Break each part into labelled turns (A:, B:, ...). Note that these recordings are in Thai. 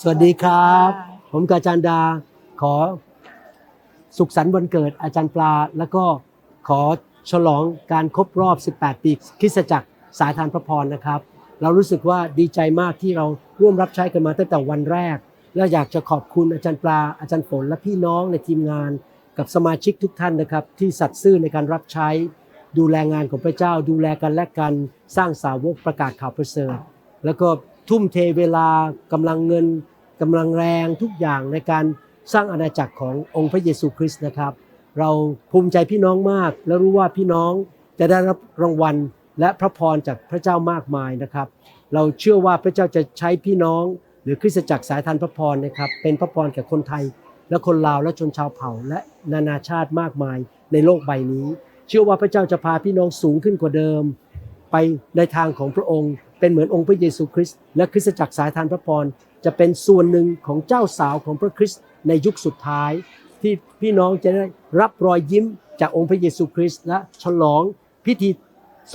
A: สวัสดีครับ ผมกบอาจารย์ดาขอสุขสันต์วันเกิดอาจารย์ปลา แล้วก็ขอฉลองการครบรอบ 18 ปีคริสตจักรสายทานพระพรนะครับ เรารู้สึกว่าดีใจมากที่เราร่วมรับใช้กันมาตั้งแต่วันแรก และอยากจะขอบคุณอาจารย์ปลา อาจารย์ฝนและพี่น้องในทีมงาน กับสมาชิกทุกท่านนะครับ ที่สัตย์ซื่อในการรับใช้ ดูแลงานของพระเจ้า ดูแลกันและกันสร้างสาวกประกาศข่าวประเสริฐแล้วก็ ทุ่มเทเวลากำลังเงินกำลังแรงทุกอย่างในการสร้างอาณาจักรขององค์พระเยซูคริสต์นะครับ เราภูมิใจพี่น้องมาก และรู้ว่าพี่น้องจะได้รับรางวัลและพระพรจากพระเจ้ามากมายนะครับ เราเชื่อว่าพระเจ้าจะใช้พี่น้อง หรือคริสตจักรสายทานพระพรนะครับ เป็นพระพรแก่คนไทย และคนลาวและชนชาวเผ่า และนานาชาติมากมายในโลกใบนี้ เชื่อว่าพระเจ้าจะพาพี่น้องสูงขึ้นกว่าเดิม ไปในทางของพระองค์ เป็นเหมือนองค์พระเยซูคริสต์และคริสตจักรสายทานพระพรจะเป็นส่วนหนึ่งของเจ้าสาวของพระคริสต์ในยุคสุดท้าย ที่พี่น้องจะได้รับรอยยิ้มจากองค์พระเยซูคริสต์และฉลองพิธี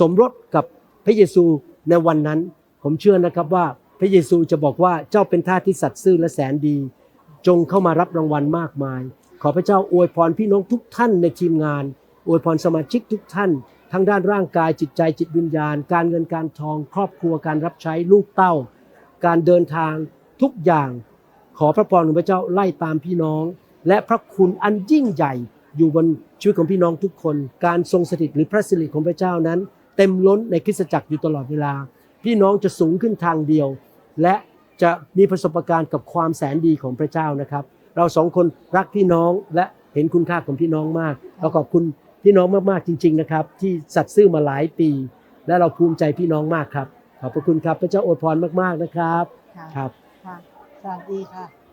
A: สมรสกับพระเยซูในวันนั้น ผมเชื่อนะครับว่าพระเยซูจะบอกว่าเจ้าเป็นท่าที่สัตย์ซื่อและแสนดี จงเข้ามารับรางวัลมากมาย ขอพระเจ้าอวยพรพี่น้องทุกท่านในทีมงาน อวยพรสมาชิกทุกท่าน ทั้งด้านร่างกายจิตใจจิตวิญญาณ การเงินการทอง ครอบครัวการรับใช้ลูกเต้า การเดินทางทุกอย่างขอพระพรของพระเจ้าไล่ตามพี่น้อง และพระคุณอันยิ่งใหญ่อยู่บนชีวิตของพี่น้องทุกคน การทรงสถิตหรือพระสิริของพระเจ้านั้น เต็มล้นในคริสตจักรอยู่ตลอดเวลา พี่น้องจะสูงขึ้นทางเดียว และจะมีประสบการณ์กับความแสนดีของพระเจ้านะครับ เราสองคนรักพี่น้องและเห็นคุณค่าของพี่น้องมากเราขอบคุณ พี่น้องมากๆจริง ๆนะครับ ที่สัตย์ซื่อมาหลายปี และเราภูมิใจพี่น้องมากครับ ขอบพระคุณครับพระเจ้าอวยพรมากๆนะครับ
B: ค่ะ
A: ครับ
B: ค่ะสวัสดีค่ะ